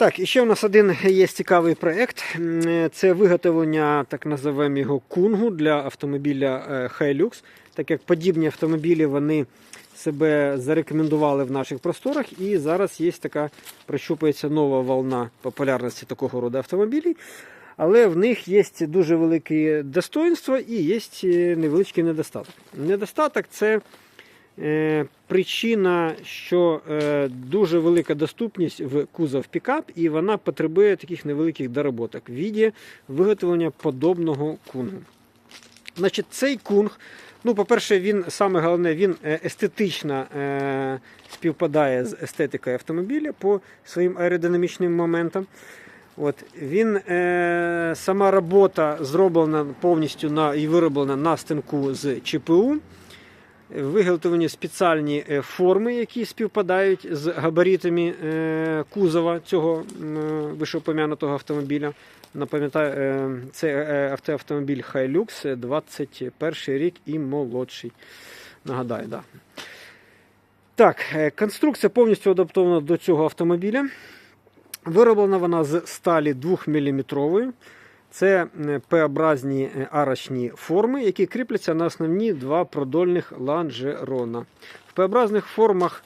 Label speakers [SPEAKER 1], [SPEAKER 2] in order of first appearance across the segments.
[SPEAKER 1] Так, і ще у нас один є цікавий проєкт. Це виготовлення, так називаємо його кунгу для автомобіля е, Hilux. Так як подібні автомобілі вони себе зарекомендували в наших просторах, і зараз є така прощупується нова волна популярності такого роду автомобілів. Але в них є дуже великі достоинства і є е, невеличкий недостаток. Недостаток це Причина, що е, дуже велика доступність в кузов пікап, і вона потребує таких невеликих доработок в віді виготовлення подобного кунгу. Значить, цей кунг, ну, по-перше, він саме головне, він е, естетично е, співпадає з естетикою автомобіля по своїм аеродинамічним моментам. От, він, е, Сама робота зроблена повністю на, і вироблена на стинку з ЧПУ. Виготовлені спеціальні е, форми, які співпадають з габаритами е, кузова цього м, вищеупомянутого автомобіля. Напам'ятаю, е, це е, автомобіль Hilux, е, 21 рік і молодший. Нагадаю, да. Так, е, конструкція повністю адаптована до цього автомобіля. Вироблена вона з сталі 2 мм. Це е, П-образні е, арочні форми, які кріпляться на основні два продольних ланжерона. В П-образних формах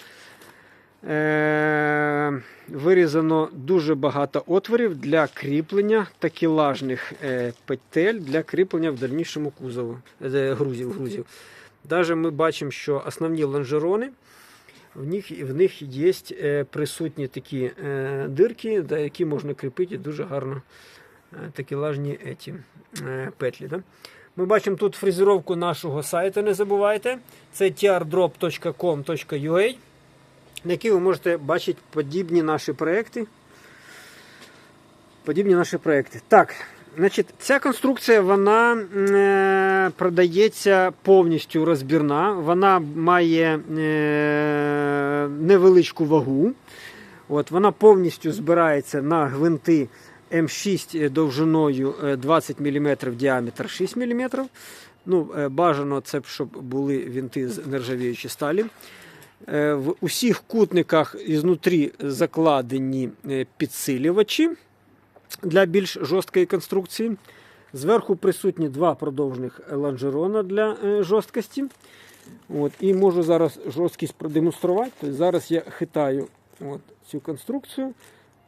[SPEAKER 1] е- вирізано дуже багато отворів для кріплення такелажних е, петель для кріплення в дальнішому кузову е, грузів. грузів. Даже ми бачимо, що основні лонжерони в них, в них є е, присутні такі е, дирки, які можна кріпити дуже гарно такелажні еті, е, петлі. Да? Ми бачимо тут фрезеровку нашого сайту, не забувайте. Це trdrop.com.ua, на якій ви можете бачити подібні наші проекти. Подібні наші проекти. Так, значить, ця конструкція вона е, продається повністю розбірна. Вона має е, невеличку вагу. От, вона повністю збирається на гвинти М6 довжиною е, 20 мм, діаметр 6 мм. Ну, е, бажано це, щоб були вінти з нержавіючої сталі. Е, В усіх кутниках ізнутрі закладені е, підсилювачі для більш жорсткої конструкції. Зверху присутні два продовжних лонжерона для е, жорсткості. От, і можу зараз жорсткість продемонструвати. Тобто зараз я хитаю от, цю конструкцію.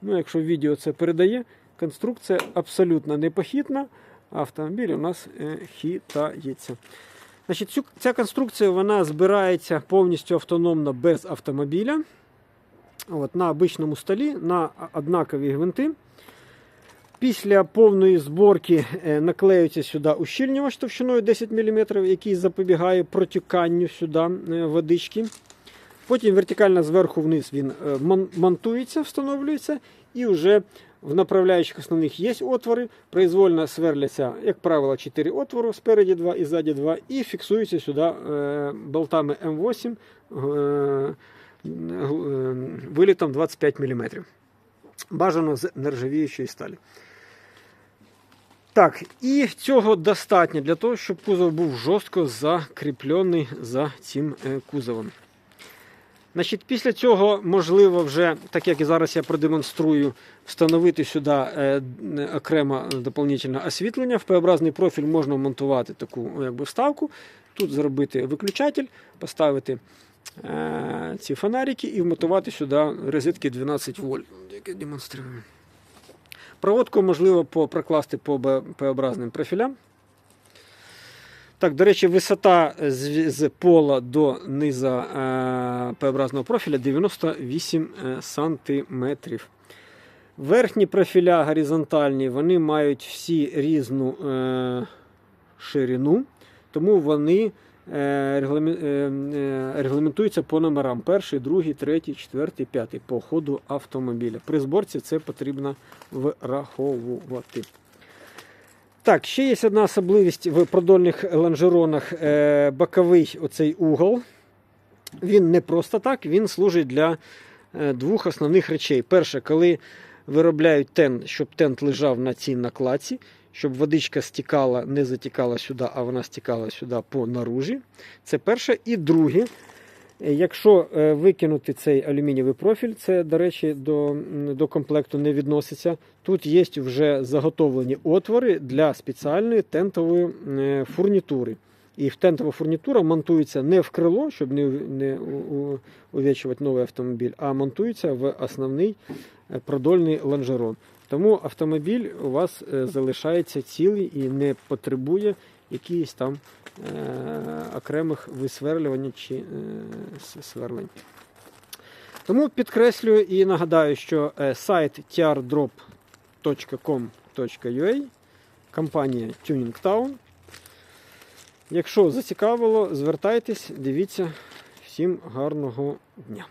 [SPEAKER 1] Ну, якщо відео це передає, конструкція абсолютно непохитна. Автомобіль у нас е, хитається. Значить, ця конструкція вона збирається повністю автономно без автомобіля. От, на обичному столі, на однакові гвинти. Після повної зборки е, наклеюється сюди ущільнювач товщиною 10 мм, який запобігає протіканню сюди е, водички. Потім вертикально зверху вниз він монтується, встановлюється, і вже в направляючих основних є отвори. Произвольно сверляться, як правило, 4 отвори, спереді 2 і ззаді 2, і фіксуються сюди е, болтами М8 е, е, вилітом 25 мм. Бажано з нержавіючої сталі. Так, і цього достатньо для того, щоб кузов був жорстко закріплений за цим кузовом. Значить, Після цього можливо вже, так як і зараз я продемонструю, встановити сюди е, окремо доповнительне освітлення. В П-образний профіль можна монтувати таку якби, вставку. Тут зробити виключатель, поставити е, ці фонарики і вмотувати сюди розетки 12 вольт. Як я демонструю. Проводку можливо прокласти по П-образним профілям. Так, до речі, висота з, з пола до низа е, П-образного профіля 98 е, сантиметрів. Верхні профіля горизонтальні вони мають всі різну е, ширину, тому вони е, е, е, регламентуються по номерам: перший, другий, третій, четвертий, п'ятий по ходу автомобіля. При зборці це потрібно враховувати. Так, ще є одна особливість в продольних лонжеронах. Е, боковий оцей угол. Він не просто так, він служить для е, двох основних речей. Перше, коли виробляють тент, щоб тент лежав на цій накладці, щоб водичка стікала, не затікала сюди, а вона стікала сюди по наружі. Це перше. І друге, Якщо е, викинути цей алюмінієвий профіль, це, до речі, до, до комплекту не відноситься. Тут є вже заготовлені отвори для спеціальної тентової е, фурнітури. І тентова фурнітура монтується не в крило, щоб не, не у- у- увечувати новий автомобіль, а монтується в основний е, продольний лонжерон. Тому автомобіль у вас е, залишається цілий і не потребує якихось там е, окремих висверлювань чи е, сверлень. Тому підкреслюю і нагадаю, що е, сайт trdrop.com.ua, компанія Tuning Town. Якщо зацікавило, звертайтесь, дивіться. Всім гарного дня!